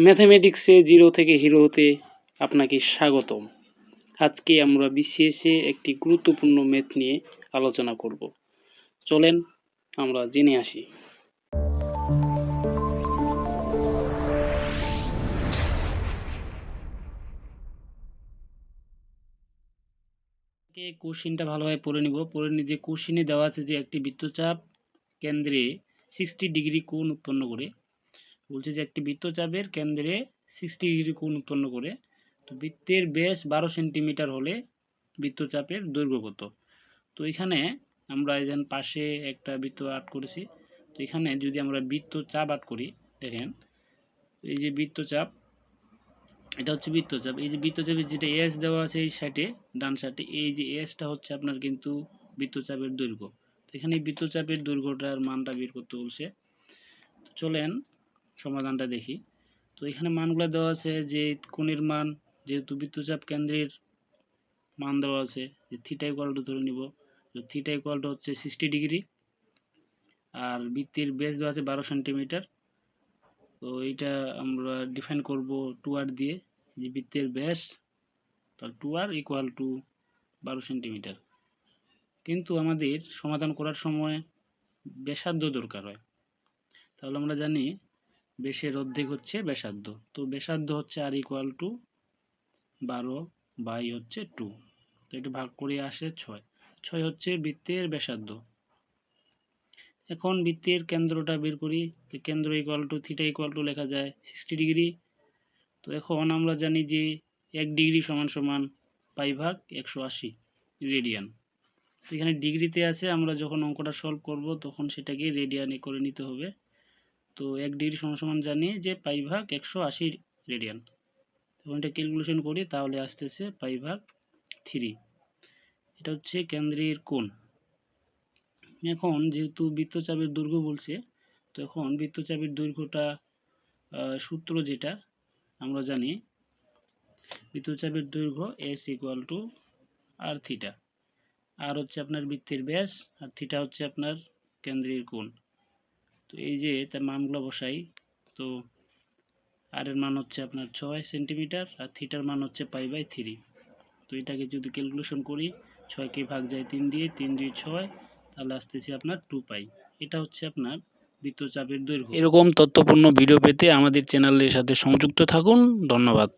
ম্যাথামেটিক্সে zero থেকে hero হতে আপনাকে স্বাগতম। আজকে আমরা বিসিএসে একটি গুরুত্বপূর্ণ ম্যাথ নিয়ে আলোচনা করব। চলেন আমরা জেনে আসি। কোশ্চিনটা ভালোভাবে পড়ে নিব। পড়ে নিয়ে যে কোশ্চিনে দেওয়া আছে যে একটি বৃত্তচাপ কেন্দ্রে সিক্সটি ডিগ্রি কোণ উৎপন্ন করে বলছে যে একটি বৃত্তচাপের কেন্দ্রে সিক্সটি ডিগ্রি কোণ উৎপন্ন করে। তো বৃত্তের ব্যাস বারো সেন্টিমিটার হলে বৃত্তচাপের দৈর্ঘ্য কত? তো এখানে আমরা যেন পাশে একটা বৃত্ত আর্ট করেছি। তো এখানে যদি আমরা বৃত্তচাপ আর্ট করি, দেখেন, এই যে বৃত্তচাপ এটা হচ্ছে বৃত্তচাপ এই যে বৃত্তচাপের যেটা এস দেওয়া আছে এই সাইডে ডান সাইডে এই যে এসটা হচ্ছে আপনার কিন্তু বৃত্তচাপের দৈর্ঘ্য। তো এখানে বৃত্তচাপের দৈর্ঘ্যটার মানটা বের করতে বলছে। চলেন সমাধানটা দেখি। তো এখানে মানগুলো দেওয়া আছে যে কোণের মান, যেহেতু বৃত্তচাপ কেন্দ্রের মান দেওয়া আছে, যে থিটা ইকুয়াল টু ধরে নিব। তো থিটা ইকুয়াল টু হচ্ছে সিক্সটি ডিগ্রি আর বৃত্তের বেস দেওয়া আছে বারো সেন্টিমিটার তো এইটা আমরা ডিফাইন করব টু আর দিয়ে, যে বৃত্তের ব্যাস তাহলে টু আর ইকুয়াল টু বারো সেন্টিমিটার কিন্তু আমাদের সমাধান করার সময় ব্যাসার্ধ দরকার হয়। তাহলে আমরা জানি বেশের অর্ধেক হচ্ছে ব্যাসার্ধ। তো ব্যাসার্ধ হচ্ছে আর ইকুয়াল টু বারো বাই হচ্ছে টু তো এটা ভাগ করে আসে ছয়। ছয় হচ্ছে বৃত্তের ব্যাসার্ধ। এখন বৃত্তের কেন্দ্রটা বের করি। তো কেন্দ্র equal to theta equal to লেখা যায় সিক্সটি ডিগ্রি তো এখন আমরা জানি যে এক ডিগ্রি সমান সমান পাই ভাগ একশো আশি রেডিয়ান এখানে ডিগ্রিতে আছে, আমরা যখন অঙ্কটা সলভ করব, তখন সেটাকে রেডিয়ানে করে নিতে হবে। তো এক ডিগ্রি সমান জানি যে পাই ভাগ একশো আশি রেডিয়ান। তখন এটা ক্যালকুলেশন করি, তাহলে আসতেছে পাই ভাগ থ্রি। এটা হচ্ছে কেন্দ্রের কোণ। এখন যেহেতু বৃত্তচাপের দৈর্ঘ্য বলছে, তো এখন বৃত্তচাপের দৈর্ঘ্যটা সূত্র যেটা, আমরা জানি বৃত্তচাপের দৈর্ঘ্য S equal to R theta R হচ্ছে আপনার বৃত্তের ব্যাস, আর থিটা হচ্ছে আপনার কেন্দ্রের কোণ। তো এই যে তার মানগুলো বসাই, তো আর এর মান হচ্ছে আপনার ছয় সেন্টিমিটার আর থিটার মান হচ্ছে পাই বাই থ্রি তো এটাকে যদি ক্যালকুলেশন করি ছয়কে ভাগ যায় তিন দিয়ে, তিন দুই ছয়, তাহলে আসতেছি আপনার টু পাই এটা হচ্ছে আপনার বৃত্তচাপের দৈর্ঘ্য। এরকম তথ্যপূর্ণ ভিডিও পেতে আমাদের চ্যানেলের সাথে সংযুক্ত থাকুন। ধন্যবাদ।